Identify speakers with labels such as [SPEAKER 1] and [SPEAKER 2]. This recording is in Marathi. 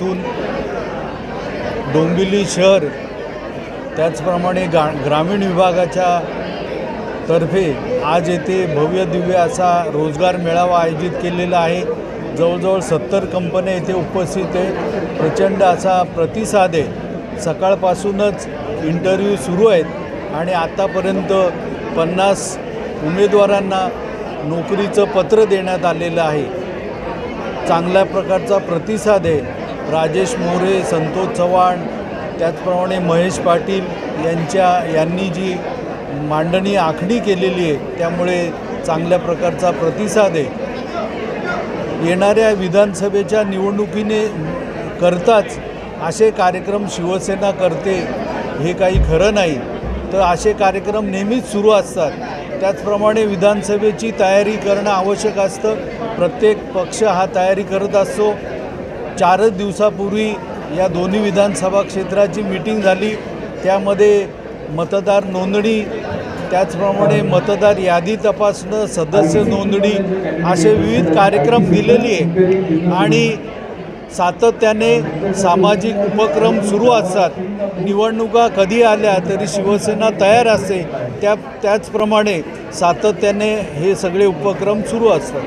[SPEAKER 1] तून डोंबिवली शहर त्याचप्रमाणे गा ग्रामीण विभागाच्या तर्फे आज येथे भव्य दिव्य असा रोजगार मेळावा आयोजित केलेला आहे. जवळजवळ सत्तर कंपन्या येथे उपस्थित आहे. प्रचंड असा प्रतिसाद आहे. सकाळपासूनच इंटरव्ह्यू सुरू आहेत आणि आत्तापर्यंत पन्नास उमेदवारांना नोकरीचं पत्र देण्यात आलेलं आहे. चांगल्या प्रकारचा प्रतिसाद आहे. राजेश मोरे संतोष चव्हाण त्याचप्रमाणे महेश पाटील यांच्या यांनी जी मांडणी आखणी केलेली आहे त्यामुळे चांगल्या प्रकारचा प्रतिसाद आहे. येणाऱ्या विधानसभेच्या निवडणुकीने करताच असे कार्यक्रम शिवसेना करते हे काही खरं नाही. तर असे कार्यक्रम नेहमीच सुरू असतात. त्याचप्रमाणे विधानसभेची तयारी करणं आवश्यक असतं. प्रत्येक पक्ष हा तयारी करत असतो. चारच दिवसापूर्वी या दोन्ही विधानसभा क्षेत्राची मीटिंग झाली. त्यामध्ये मतदार नोंदणी त्याचप्रमाणे मतदार यादी तपासणं सदस्य नोंदणी असे विविध कार्यक्रम दिलेली आहे आणि सातत्याने सामाजिक उपक्रम सुरू असतात. निवडणुका कधी आल्या तरी शिवसेना तयार असते. त्या त्याचप्रमाणे सातत्याने हे सगळे उपक्रम सुरू असतात.